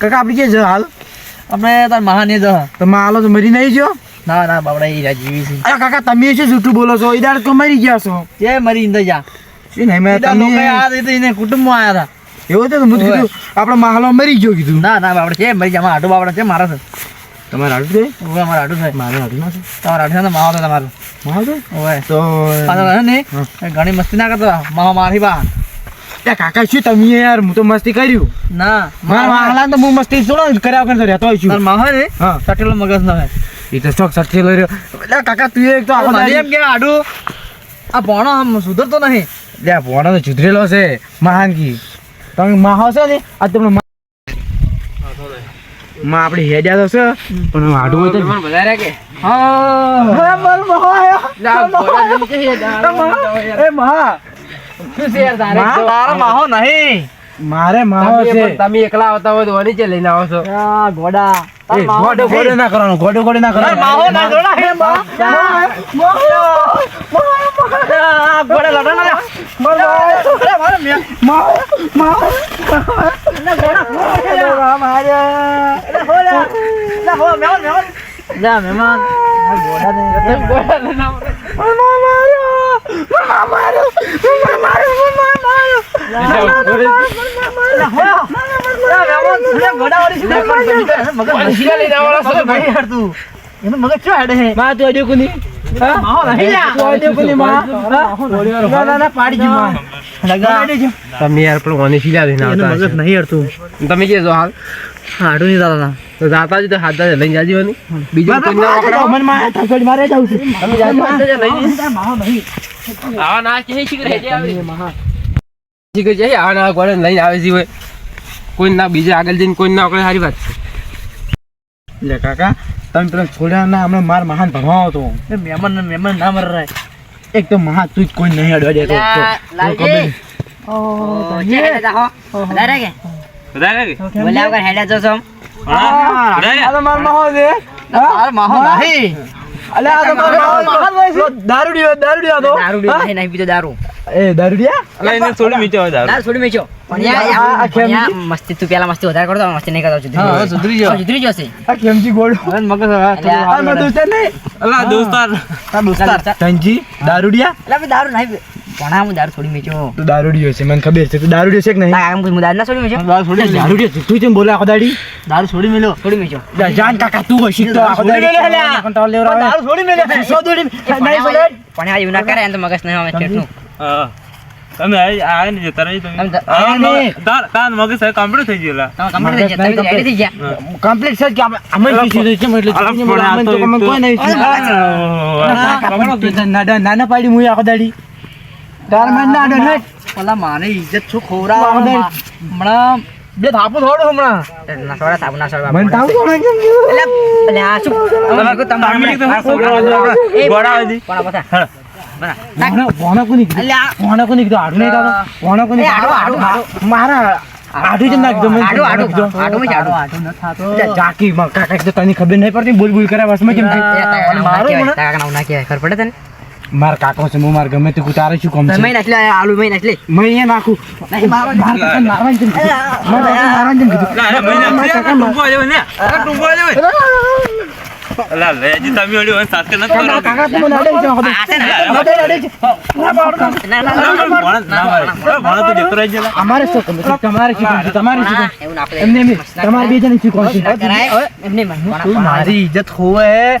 કાકા આપડી કે હાલ? આપણે તાર મહાન એ જ. તો માં હાલો તો મરી નહીં ગયો? ના ના બાબડા એ જીવી છે. અરે કાકા તમે શું જૂઠું બોલો છો? ઈદાર તો મરી ગયા છો. જે મરી ઇંદર જા. શું નહીં મેં તમે આ રીતે એને કુટુંબમાં આયા એવું હતું? તો મેં તો કીધું આપણો મહાલો મરી ગયો કીધું. ના ના બાબડા છે મરી જા મારા આટુ બાબડા છે મારા છે. તમારે હાડું છે? ઓવે મારા આટુ છે. મારે હાડું ના છે? તમારા આટુ છે મહાલો તમારો. મહાલો ઓવે તો ને ઘણી મસ્તી ના કરતા. મહા મારી બા. કાકા શું તમે યાર હું તો મસ્તી કર્યું. ના મારા માહલા તો હું મસ્તી છોડો કર્યા વગર રહેતો હોય છું માવો હોય ને હા. સટેલો મગજ નો હોય એ તો સ્ટોક સટેલો રહ્યો. કાકા તું એક તો આખો એમ કે આડુ. આ ભણો આમ સુધરતો નહીં. લે ભોણો તો સુધરેલો છે મહાનગી. તમે માહો છો ને આ તમને માં માં આપણી હેડ્યા તો છે પણ હાડું હોય તો હા. બોલ મહા એ મહા તારો માહો નહીં મારે માહો છે તમે એકલા આવતા હોય તો છે લઈને આવો છો આ ગોડા એ ગોડો ગોડો ના કરવાનો ગોડો ગોડો ના તાર માહો ના જોડા હે ગોડા લડો ના અરે મારે મે ગોડા ને લ્યા. તું અડ્યો કોની માં ના ના ના પાડી જી માં લગા. તમે યાર પણ ઓની શીલા લઈને આવતા મગજ નહીં હડતું. તમે કે છો હાલ? હાડું નહીં દાદા તો જાતા જ તો હાથ જ લઈને જાજી હોની બીજું કોઈ ના પકડાવો. મનમાં થસોડી મારે જાવ છે. તમે જાજી હાથ જ લઈને. માહો નહીં. આવા ના કે શીખરે જે આવે. શીખરે જે આવા. ના ગોળે લઈને આવે છે કોઈ ના બીજે આગળ જઈને કોઈ ના પકડે સારી વાત છે. લે કાકા તમે પેલા છોડ્યા ના હમણાં માર મહાન ભણવા હતો. એ મહેમાન ને મહેમાન ના મર રહે એક તો મહા તું જ કોઈ નહીં અડવા દે તો. તો ખબર નહીં. આ તો માર મહો છે. તાર માહો નહીં અલે આ તો માર મહો છે. દારૂડિયો દારૂડિયો બીજો દારૂ. એ દારૂડિયા? અલે એને છોડી મીચો દારૂ. દારૂ છોડી મીચો. મસ્તી તું પેલા મસ્તી વધારે કરતો મસ્તી નહીં કરતો સુધરી સુધરી જાઓ સુધરી જશે આ કેમજી ગોળો? મગજ આ નહીં અલા દોસ્તાર. તાર દોસ્તાર. તંજી દારૂડિયા? એટલે દારૂ નહીં ભણા હું દારૂ છોડી મેચો તું દારૂડિયો છે મને ખબર છે તું દારૂડિયો છે કે નહીં? ના હું દારૂ ના છોડી મેચો દારૂ છોડી મેલ્યો. છે તું જેમ બોલે આખો દાડી? દારૂ છોડી મેલો છોડી મેચો જાન કાકા તું હોય શીખતો આખો દાડી. મેલ્યો લ્યા. કંટાળો લેવરા દારૂ છોડી મેલે સો દોડી નહીં બોલે. પણ આ યુના કરે એમ તો મગસ નહીં આવે ચેટનું તમે આ આ ને જતા રહી તમે. આમ તો- આ આ મગજ- નહીં. તાર તાર મગજ કમ્પ્લીટ થઈ ગયેલા કમ્પ્લીટ થઈ ગયા તમે થઈ ગયા. કમ્પ્લીટ છે કે અમે જ શીખી એટલે અલા, ચૂંટણી પણ આ અમે તો તો અમે એક તો- કોઈ નહીં શીખ્યું. ઓહ, કાકા, પણ તું નાના પાડી મુઈ આખો દાડી. તાર મને ના અડે નહીં. પેલા માની ઇજ્જત છો ખોરા. હમણાં બે થાપો થોડો હમણાં. ના સોડા સાબુ ના સોડા મને તાવ કોણે કેમ કીધું? એટલે એટલે આ શું? તમે કીધું છોકરા જોડે ગોળા હતી. માં માં કીધું? તને ખબર નહીં પડતી? બોલ બોલ કેમ થઈ? તારા નામ ના મારું. ખબર પડે તને? માર કાકો છે હું માર ગમે તે ઉતારે શું કામ છે મેં નાખી લે, આલુ મેં નાખી લે. મેં અહીંયા નાખું માર કાકા મારવાનું કેમ કીધું? માર કાકા મારવાનું મહિના માર કાકા માર- ટૂંકો આવ્યો ને અરે આવ્યો અલા લે તમે ઓલી મારા કરો કાકા તો મને છે આખો દાડી. આ છે ને, અડે, અડે છે. ના પાડો. ના, ના, ના, ના મારે તો જતો રહી ગયેલા અમારે શું કામ છે? તમારે શું કામ છે? તમારે શું કામ? એવું એમને તમારે બે જણ શું કામ છે? નહીં, મારી ઇજ્જત ખોવે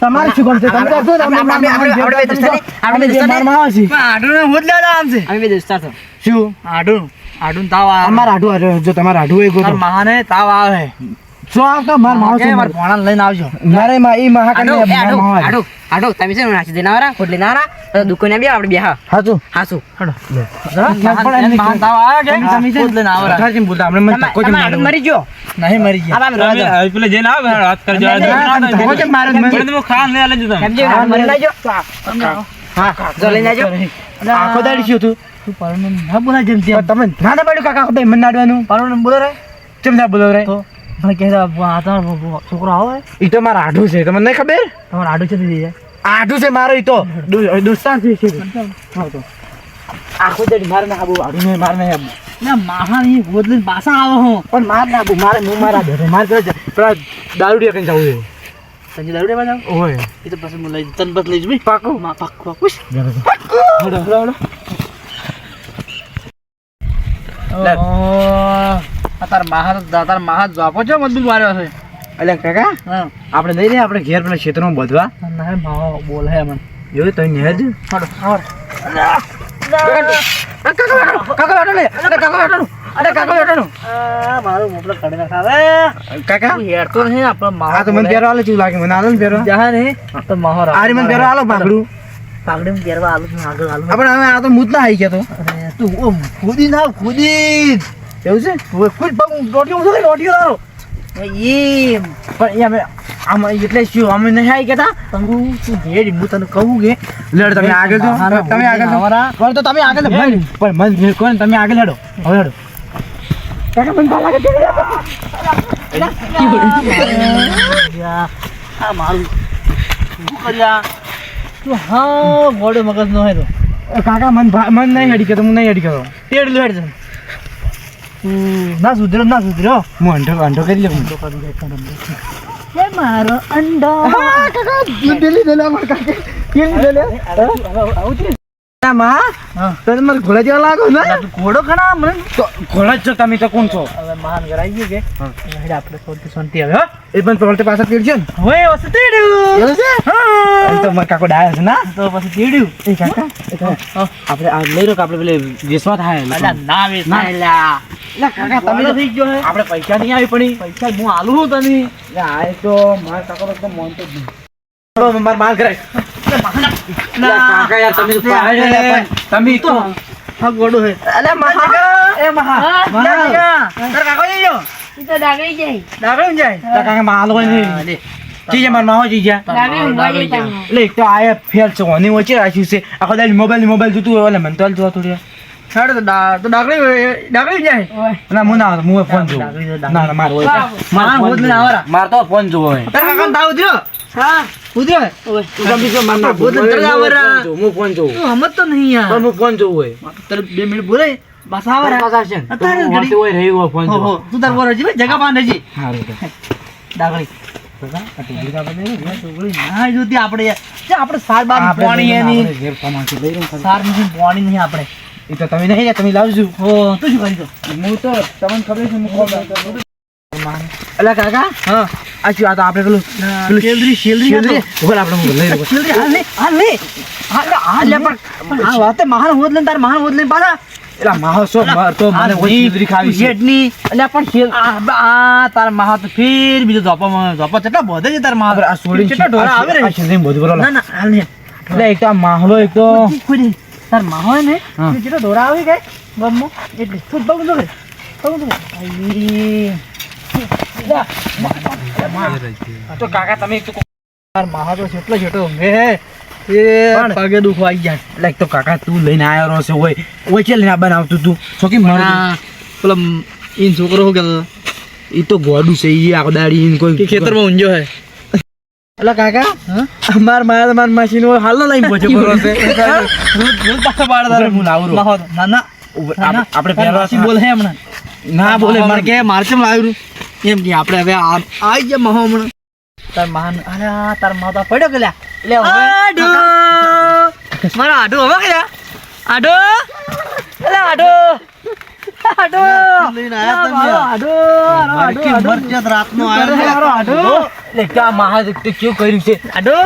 તમારે શું કરશે? તમે આડું. શું આડું આડું તાવ આવે અમારા આઢું આ જો તમારે ગોતો. મહાને તાવ આવે સો આવતો માર કે છે મારા. પોણા લઈને આવજો. મારે માં ઈ મહા કને આડો માર આડો આડો તમે છે નાસી દેના વાળા ખોટલી ના તો દુકાને બી આપણે બેહા. હાચું. આવે કે તમે છે લઈને આવરા. અઠારથી બોલતા આપણે મને કેમ તમે મરી ગયો? નહીં મરી ગયા. આ બામ તમે રોવા હવે પેલા જઈને આવો હેડો, હાથ કરજો. તમે ધક્કો કેમ મને? તમે ખાવા લઈ તમે. સમજી ગયો મરી નાજો હા જો લઈને આવજો. આખો દાડી છું તું તું ના બોલા જેમ તેમ. તમે ના ના પાડ્યું કાકા મને નાડવાનું પરનું બોલો રે. કેમ ના બોલો રે? તો કે છોકરો આવે ઈ તો મારા આઢું છે તમને નહીં ખબર? તમારે આડું છે દીદી આઢું છે મારો ઈ તો. દો- છે છે હા તો. આખો દેડ મારે ના આબુ આઢું નહીં મારે નહીં આબુ ના મહાન ઈ ગોદ પાછા આવે હું. પણ માર ના આબુ મારે હું મારા ઘરે મારે જ- પેલા દારૂડિયા કઈ જવું સંજય દારૂડિયા માં જાવ ઓય. એ તો પછી હું લઈ તન બસ લઈ જવી પાકું. માં પાક ખુશ હડો હડો હડો. તાર મહાન તાર માહા જાપો છો મજબૂત માર્યો છે. એટલે કાકા આપણે નહીં રહ્યા આપણે ઘેર પેલા ક્ષેત્રમાં બધવા. ના માવો બોલ. મન. જોયું તો હડો ને માહો છું, આગળ આલું. આપણે હવે આ તો ના આવી ગયા તો ખુદી ના ખુદી. એવું છે? તું ખુદ પગ ઉઠો કે રોટીઓ તારો? એમ. પણ એ અમે આમ એટલે શું અમે નહીં આવી ગયા તંગુ શું ભેડ હું તને કહું કે લડ તમે આગળ જો તમે આગળ પણ તો તમે આગળ પણ મન ભેળ કોણ તમે આગળ લડો. હવે હેડો કાકા મને લાગે યા, આ મારું. શું કર્યા? તું હા ગોડો મગજ નો હે તો. કાકા મન મન નહીં હડી કે હું નહીં હેડી કરો તેડ લે હેડ તું ના સુધરો ના સુધરો હું અંડો અંડો કરી લઉં. એ મારો અંડો. પેલી દે લા કાકા. પેલી દે લે ના માં. હા. તમે મને ઘોડા જેવા લાગો ને? તું ઘોડો ખણા મને તો ઘોડા જ છો તમે તો કોણ છો? હવે મહાન કરાઈ ગયું કે? હા. હેડ આપણે શાંતિ શાંતિ હવે એ પણ પાછા છે ને. હવે વસ્તુ તેડ્યું એવું છે? તો મારા કાકો ડાયા છે ના? તો પછી તેડ્યું એ કાકા આપણે આ લઈ રહ્યો કે આપણે પેલે વેસવા થાય ના વેચ ના. એલા ના કાકા તમે તો થઈ ગયો હે? આપણે પૈસા નહીં આવી પડી પૈસા હું આલું હું તને? આ તો મારા કાકો તો એકદમ મોનતો જ માર માર કરાય કાકા યાર તમે તો પાડે લે. પણ તમે તો ગોડો હે. અલે મહા. એ મહા. મહા કાકો. ઈ જાય. જાય? કાકા નહીં. માર આયા ફેર છે ઓની વચ્ચે રાખ્યું છે. આખો દાડી મોબાઈલ મોબાઈલ જોતું હોય એટલે મને તો હાલ જોવા થોડી હેડ તો ડા તો ડાગરી ડાગરી જાય. ના હું ના હું ફોન જોઉં. ના ના માર હોય. મારા હોદ લઈને આવરા. માર તો ફોન જોવો હોય. તાર કાકા તાવ ઉધર્યો હા. ઉધર્યો તું ગમી છો માર ના ફોન જોઈ આવરા. હું ફોન જોઉં. તું હમત તો નહીં યાર. પણ ફોન જોઉં હોય. તારે બે મિનિટ બોલે બસ આવરા. અત્યારે અત્યારે ઘડી- ઘડી હોય રહી હોય ફોન હો હો તું તાર બોલ જી જગા બાંધે જી હારું તો. ડાગરી છોકરી ના જોતી આપણે. યાર જે આપણે સાર બાર પોણી એની. સાર નથી પાણી નહીં આપણે. એ તો તમે નહીં તમે લાવજો હો તું શું કરી દો હું તો તમને ખબર છે હું કોલ અલા કાકા હા આ શું આ તો આપણે પેલું પેલું શેલરી શેલરી શેલરી બોલ આપણે હું લઈ શેલરી હાલ લે હાલ લે હાલ હાલ લે પણ આ વાતે મહાન હોદ લઈને તાર મહાન હોદ લઈને પાછા એલા માહો સો માર તો મને ઓછી શેલરી ખાવી જેટની એટલે પણ શેલ આ તાર મહા તો ફેર બીજો ધોપો ધોપો કેટલા બધે છે તાર મહા આ સોડી કેટલા ઢોરા આવે રે આ શેલરી બધું બોલો ના ના હાલ લે એટલે એક તો માહલો એક તો ખુદી, ખુદી. તાર મા હોય ને. એ કેટલા ઢોરા આવે કે ગામમાં એટલે તું બગું તો બગું તો કાકા તમે તાર જેટલો જેટલો ઊંઘે એ પગે દુખો આવી જાય એટલે તો કાકા તું લઈને આવ્યો રહ્યો છે હોય છે લઈને બનાવતું તું? છોકી મારા પેલો ઈન છોકરો કે એ તો ગોડું છે ઈ આખો દાડી કોઈ ખેતરમાં ઊંઝો હે. એટલે કાકા. હા? માર માર માર મશીન હોય હાલ લઈને પહોંચે બરો છે. રોજ પાછો પાડે તારે હું લાવું. ના ના. આપણે માસી બોલે હમણાં. ના બોલે માર કે મારે કેમ લાવ્યું એમ કે આપણે હવે આ આઈ ગયા મહો હમણાં. તાર મહાન અરે તાર મહા પડ્યો લ્યા. એટલે આડો. મારો આડો હવે કે આડો. અલે આડો. આડો લઈને આયા તમે આડો આડો આડો રાતનો આયો આડો એટલે ક્યાં મહા તે કેવું કર્યું છે આડો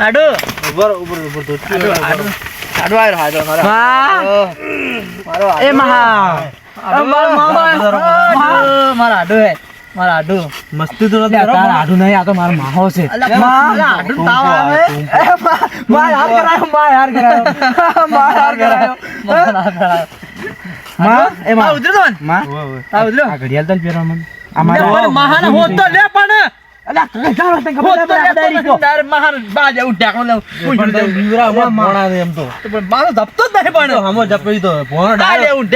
આડો ઉભર ઉભર ઉભર તો આડો આડો આડો આયો આડો મારો મારો એ મહા આડો આડો હે મારા આડુ મસ્તી તો તારા પણ- નહીં આ તો મારો માહો છે આડુ તાવ આવે માર હાર કરાયો માર હાર કરાયો માર હાર કરાયો માં એ માં. ઉતર્યો તો માં. આ ઉતર્યો? આ ઘડિયાળ તો પહેરવા મને આ લે, મારો તો લે પણ. અલા તને ખબર તો એમ તો. પણ ધપતો જ નહીં પણ. હમો તો ભોણો ઢાંકણું.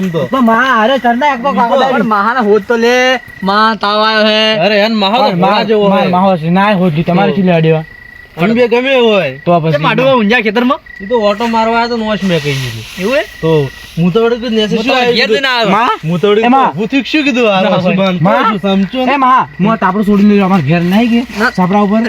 એમ તો. તો માં હારે ચરના એક તો કાકો પણ મહાને હોત તો લે. માં તાવ આવ્યો હે. અરે એન માહો જેવો માર માહો છે ના હોજી તમારે ચીલે અડ્યો એમ ગમે હોય. તો પછી માડું ઊંઝા ખેતરમાં? એ તો ઓટો મારવા આવ્યો તો નોશ મે કહી દીધું. એવું હે? તો હું તો વળી નેસે શું ઘેર આવ્યું. માં હું તો. કીધું, ભૂતિક શું કીધું આ ના, વસુબાન? માં. સમજો એ માં હું. તાપડો છોડી લેજો અમાર ઘેર નહીં કે સાપરા ઉપર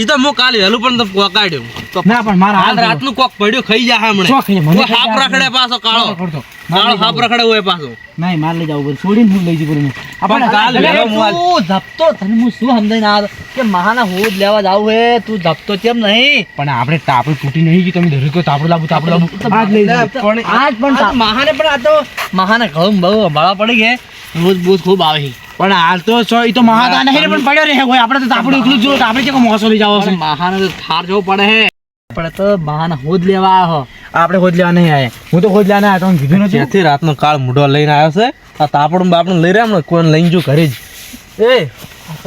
ઈ તો હું કાલે હેલું પણ તો કોકાડ્યો. ના પણ મારા હાલ રાતનું કોક પડ્યો ખાઈ જા હમણે. મને હાપ રખડે પાછો કાળો. કરતો. હાપ રખડે હોય પાછો. નહીં માર લઈ જવું છોડીને હું લઈ જવું આપણે કાલ તું ધપતો તને હું શું સમજાઈને આવ્યો કે મહાના હોદ લેવા જાવ હે? તું ધપતો કેમ નહીં? પણ આપણે તાપડ તૂટી નહીં કે તમે ધરી તો તાપડ લાવું તાપડ લાવું આજ લઈ જાવ પણ આજ પણ મહાને પણ આ તો મહાને ઘઉં બહુ સંભાળવા પડી કે રોજ બોજ ખૂબ આવે. પણ હાલ તો છો એ તો મહાતા નહીં પણ પડ્યો રહે હોય. આપણે તો તાપડું એકલું જ આપણે કે મોસો લઈ જાવ મહાને તો થાર જવું પડે હે આપણે તો મહાને હોદ લેવા આવ્યો આપણે ખોજ લેવા નહીં આયા. હું તો ખોજ લેવા આવ્યો તમને કીધું નથી? ત્યાંથી રાતનો કાળ મૂઢો લઈને આવ્યો છે? આ તાપડું બાપડું લઈ રહ્યા ને કોઈ લઈને જો ઘરે જ. એ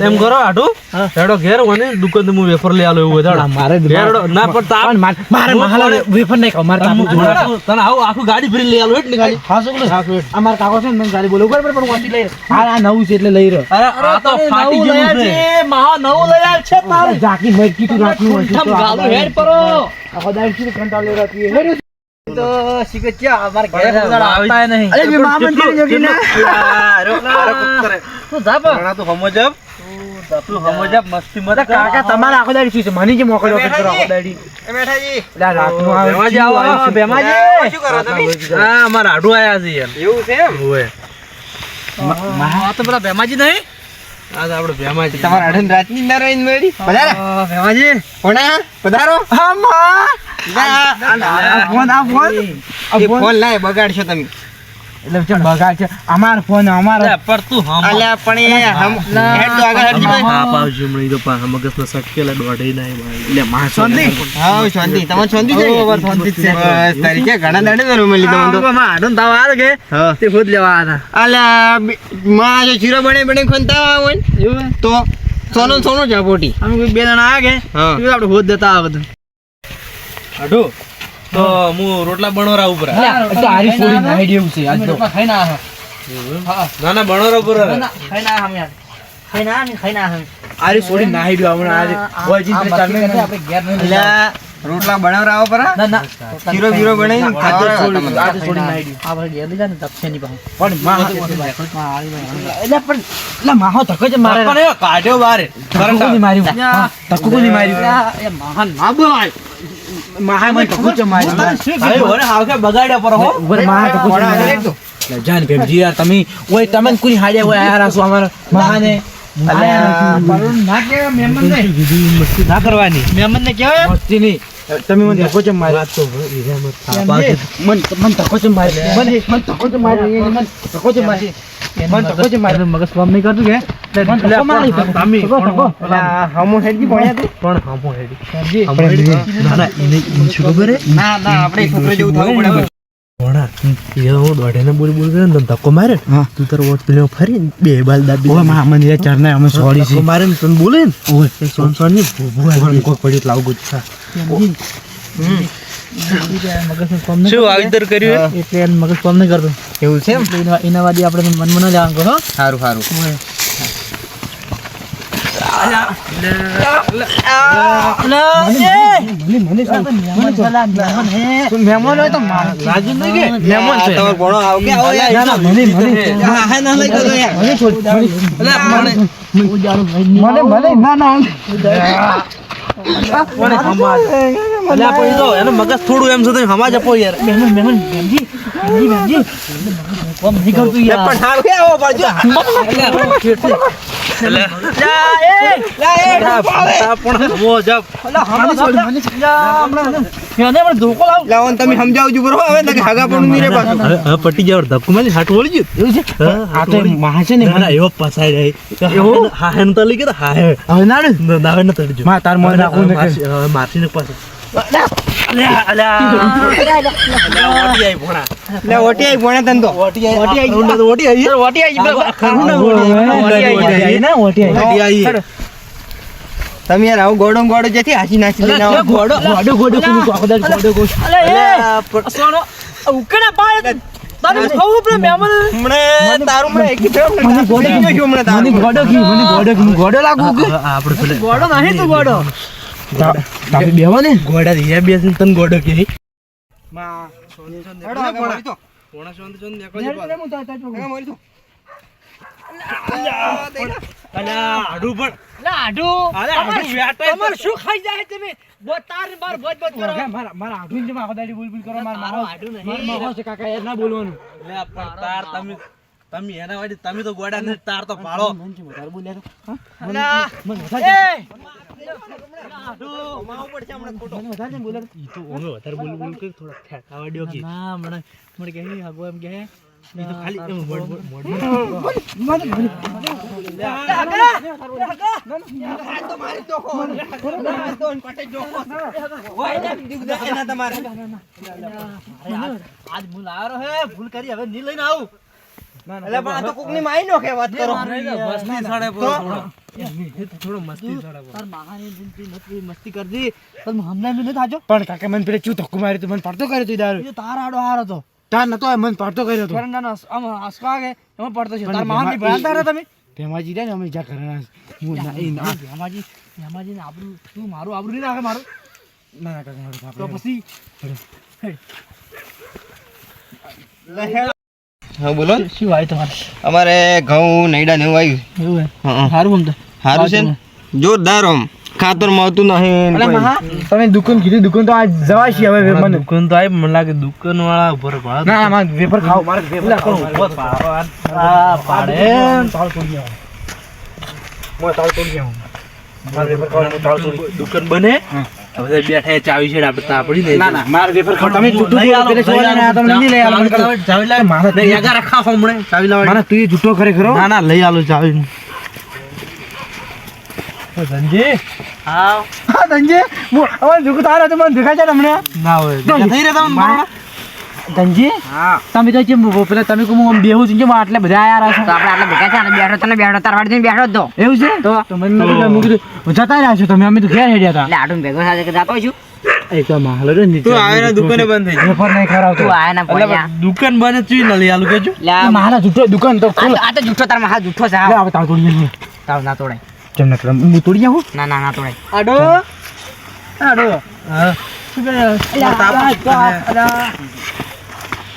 એમ કરો આટું હેડો ઘેર મને દુકાન હું વેફર લઈ આલો એવું હા, વધારે મારે હેડો. ના પણ તાપ મારે મહાલા વેફર નહીં ખાવ મારે જોડે. તને આવું આખું ગાડી ભરીને લઈ આલો એટલે ગાડી. હા શું બોલે? આ મારા કાકો છે ને મને ગાડી બોલવું. ઉપર પણ વાંચી લઈ આ આ નવું છે એટલે લઈ રહ્યો. અરે આ તો ફાટી ગયું છે. મહા નવું લઈ આવ છે તારે. જાકી મરકી કીધું રાતનું હોય તો ગાલું હેડ પરો. આખો દાડો કંટાળ કંટાળો લેવડાવતી હોય? તો શીખે ક્યાં અમારે ઘરે આવતા નહીં. અરે, મેં મામા ને કરી જોડી ને. તું જા પણ. તો હમો જબ તું હમો મસ્તી મત કાકા તમારે આખો દાડી છે? મને જે મોકલ્યો વખત આખો દાડી? એટલે આ રાતનું આવે ભેમાજી આવો, શું આવે છે? હા અમારા આડું આયા છે યાર એવું છે એમ? હોય આ તો પેલા ભેમાજી નહીં? આ તો ભેમાજી તમારા અઢન રાતની નારાયણ મેળી. પધારે ભેમાજી કોણા પધારો? હા માં. ફોન આ ફોન. આ ફોન લાય બગાડશો તમે. એટલે ચમ બગાડ છે. અમાર ફોન અમાર પર તું હમ અલ્યા પણ એ હમ હેડ તો આગળ હેડ જીભાઈ. હા પાવજો જમણી તો પા મગજનો સટકેલા દોઢે નાય ભાઈ એટલે માણસો શાંતિ હા શાંતિ તમે શાંતિ છે? ઓવર શાંતિ છે. બસ તારી કે ઘણા દાડે ને રૂમ લીધો તો આમાં આડો તાવ આવે કે? તે ખુદ લેવા આના અલ્યા બી- માં જો ચીરો બણે બને ખોનતા હોય ને? તો સોનો સોનો જાપોટી અમે બે જણા આ કે? આપણે હોદ દેતા આ બધું. આડું તો હું રોટલા બણોરા ઉપર આરી છોડી નાઈ દેવું છે આજ તો. ખાઈને આવ્યા ના ના બણોરા ઉપર ના, ના, અમે યાર. ને, આરી છોડી હમણાં આજે. તો ચાલે આપણે નહીં રોટલા બનાવરાવો પરા. ના, ના. જીરો ના, છોડી આજે છોડી ના, આ ભાઈ ને. પણ માં. એટલે પણ એટલે માહો છે મારે. પણ કાઢ્યો બારે. એ મહાન ના બોલાય. માહા મને ધક્કો છે માર્યું હવે વરે હાવ કે બગાડ્યા પર હો ઉપર માહા ધક્કો છે જાન ભેમજી યાર તમે ઓય તમે કોની હાડે ઓય આયા રાસો અમારા મહાને ના કહેવાય, મહેમાન ને. ના કરવાની મહેમાનને કહેવાય એમ? મસ્તી નહીં તમે મને ધક્કો છે માર્યો મન મન ધક્કો છે માર્યો મને મન ધક્કો છે માર્યો મન ધક્કો છે માર્યો મન ધક્કો છે માર્યો મગજ કામ નહીં કરતું કે? મારી બોલ બોલ કરે ને મને શું વાવેતર કર્યું? એટલે મગજ કામ નહીં કરતું. એવું છે એના- એના આપણે મનમાં ન લેવાનું કહો સારું સારું મને મને ના ના અલ્યા ઈ તો એનો મગજ થોડું એમ છે તમે હમાજ આપો યાર. મહેમાન મહેમાન બેનજી બેનજી કામ નહીં કરતું યાર. પણ હાલ કે આવો પાછું. હવે હવે પટી જાવ ધક્કો મારી વળી ગયું. એવું છે? હા તો મહા છે ને એવો પસાય એવો? તો લઈ ગયા હા હે હવે નાડે દાવે ન તડજો માં તાર મોન રાખું ને મારસી ને પાસે તમે યાર આવું ગોડો ગોડો જેથી હાસી નાસી લઈને આવો ગોડો ગોડો ગોડો કુની કો? આખો ગોડો ગોડો હમણે તારું મને એક ફેર મને ગોડો કી મને તારું ગોડો કી મને ગોડો ગોડો લાગુ કે આપણે ગોડો નહીં તું ગોડો. તમે બેવા ને ગોડા રિયા બે તન ગોડો કે હેડો આગળ મરી તો. પોણા સોંદ સોંદ નીકળી જાય આગળ મરી તો અલ્યા આડું પણ. અરે આડું? વ્યાટે તમાર શું ખાઈ જાય તમે? બોતાર બાર બોજ બોજ કરો. મારા મારા આડું જે આખો દાડી બોલ બોલ કરો માર મારો આડું નહીં. માર મારો છે કાકા એ ના બોલવાનું. લે પણ તાર તમે તમે એના વાડી તમે તો ગોડા ને તાર તો પાડો મન બોલ્યા આજ ભૂલ આવ્યો હે ભૂલ કરી હવે ની લઈને આવું એટલે પણ આ તો કોકની માઈ નો કે વાત કરો સાડે થોડો થોડો મસ્તી તાર માહાની જિંદગી મસ્તી કરજી. તો હમણાં મે ન થાજો પણ કાકા મને પેલે ચૂ ધક્કો માર્યો તું? મને પડતો કર્યો તું દારૂ તાર આડો હાર હતો. તાર નતો મને પડતો કર્યો તો. ના ના આમ હસકા કે એમાં પડતો છે. તાર પણ માહાની રહ્યા તમે ભેમાજી રે ને અમે જા ઘરના હું ના એ ના હેમાજી હેમાજી ને આબરૂ તું મારું આબરું નહીં મારું? ના ના કાકા મારું તો બાપ પછી હા. બોલો ને. શું આવ્યું તમારે? અમારે ઘઉં નૈડા ને એવું આવ્યું એવું સારું આમ તો. સારું છે જોરદાર આમ. ખાતર મળતું નહીં તમે દુકાન કીધું દુકાન તો આજ જવાય છે હવે મને. દુકાન તો આવી મને લાગે દુકાન વાળા ઉપર પાડે ના ના મારે ખાવ મારે વેફર ખાવ પાડે. તાળ તોડી આવો. મોય તાળ તોડી આવો. મારે વેફર ખાવ તાળ તોડી. દુકાન બને? બધા બેઠા ચાવી છે આપણે તાપડી લઈ ના ના મારે વેફર ખાવ તમે જૂઠું બોલો તમે નહીં લઈ આલો ચાવી લાવ મારે યાગા રખા હમણે ચાવી લાવ. મારે તું જૂઠો કરે ખરો ના ના લઈ આલો ચાવી. ધનજી. હા. ધનજી. હું તારે તો મને દેખાય છે ને ના હોય થઈ રહ્યા મારા- ધનજી તમે તો કેમ પેલા તમે કહું હું બેહું છું કેમ આટલે બધા આયા છો? તો આપણે આટલા ભેગા છે ને બેઠો તને બેઠો તાર વાડી બેઠો જ તો. એવું છે? તો? તો મને કીધું જતા રહ્યા છો તમે અમે તો ઘેર હેડ્યા હતા. એટલે આડું ભેગો સાથે કે જાતો છું? એ તો માહલો રે નીચે તું આવે ને દુકાને બંધ થઈ વેફર નહીં ખરાવ તું આયા ના પડ્યા દુકાન બંધ ચુઈ ન લઈ આલુ કેજો લે મારા જૂઠો દુકાન તો આ ખોલ. તો- આ તો જૂઠો તાર હાથ જૂઠો છે લે હા. આવે તાળ તોડી. તાવ ના તોડાય. કેમ ના કરે હું તોડી આવું ના ના ના તોડાય આડો. આડો. હા.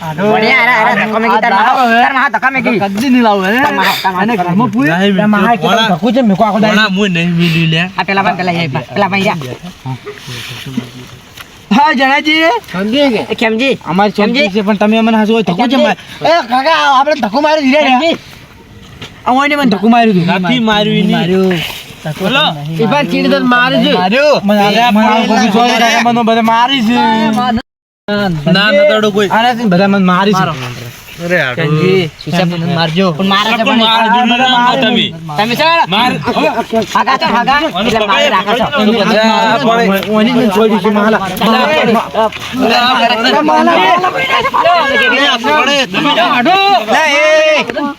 આડો વળ્યા, અરે, અરે, ધક્કો મેકી તાર માથા- તાર માથા ધક્કા મેકી. કદી નહીં લાવું હે? તાર માથા- તાર માથા ધક્કા પૂરી? તાર માથા પોણા- ધક્કો છે મેં આખો દાડી. ઘણા મું નહીં મિલી લે. આ પેલા. હા જણાજી. કેમજી અમારી સમજી? સમજી છે પણ તમે અમને હસવો ધક્કો છે એ કાકા આપણે ધક્કો મારી દીધા ને ઓયને મને ધક્કો માર્યું હતું નથી માર્યું નહીં. બોલો એ પણ ચીડી તો મારી છે મને મને આ બધા મારી છે ના તડો કોઈ આનાથી બધા મને મારી છે અરે આડું. મારજો પણ મારા છે પણ પણ ના માર તમે તમે છે માર હાગા છો હાગા એટલે મારે રાખો છો ઓની ને છોડી છે માલા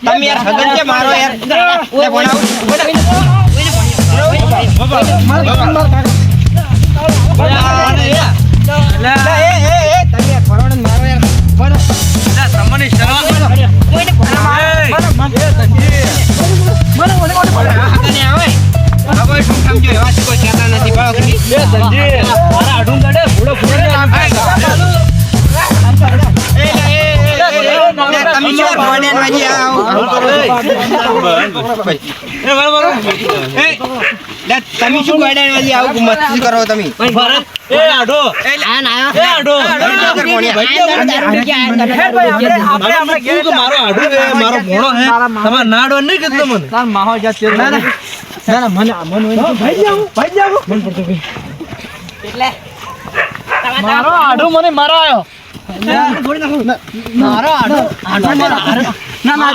તમે યાર હગન કે મારો યાર લે, ભણાવો. લે, એ, તમે શું યાર ભણ્યા ને હજી આવો? એ બરાબર એ લે, તમે શું ગોડા વાજી આવું મસ્તી કરો તમે એ આડો એ આડો મારો આડો મારો ભોણો હે તમાર નાડો નહીં કીધું મને તાર માહો જા તેલ ના ના ના ના મને ભાઈ જાવ ભાઈ જાવ મન પડતો ભાઈ મારો આડો મને મારો આડો ના ના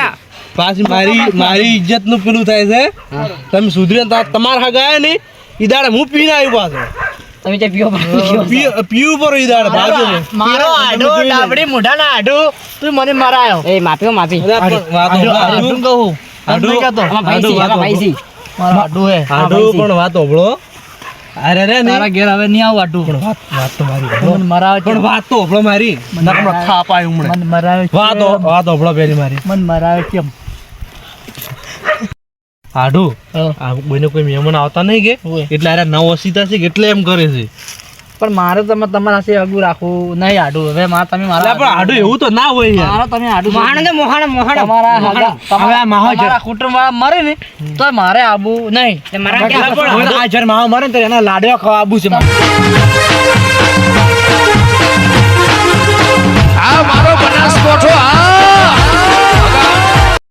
ના પાછી મારી મારી ઇજ્જતનું પેલું થાય છે તમે સુધરી તમારા હા ગયા નહીં ઈદાડે હું પીને આવ્યું પાછો તમે જે પીઓ પી- પર ઈ દાડે મારો આડો ડાબડી મોઢાના આડો તું મને મરાયો એ માફી આડો આડો કહું આડો કહેતો ભાઈ સી ભાઈ સી મારો આડો હે. આડો પણ વાત હોભળો. અરે રે ને ઘેર હવે નહીં આવું આડું. પણ વાત વાત તો મારી મને મરાયો પણ વાત તો હોભળો મારી. નકરો થાપ આવ્યો હમણાં. મને મરાયો વાત વાત હોભળો પેલી મારી. મને મરાયો કેમ? આડો? આ કોઈને કોઈ મહેમાન આવતા નહીં કે? એટલે અરે નવ અસીતા છે એટલે એમ કરે છે? પણ મારે તમે તમારા સાથે અગું રાખવું નહીં આડું. હવે મારે તમે મારા પણ આડું એવું તો ના હોય યાર. મારો તમે આડું માણ ને મોહાણ મોહાણ. તમારા હવે માહો. તમારા કુટુંબ વાળા મરે ને તો મારે આવું નહીં. તે મારા કે પણ આ જર માહો મરે ને તો એના લાડવા ખાવા આબુ છે આ મારો બનાસકોઠો આ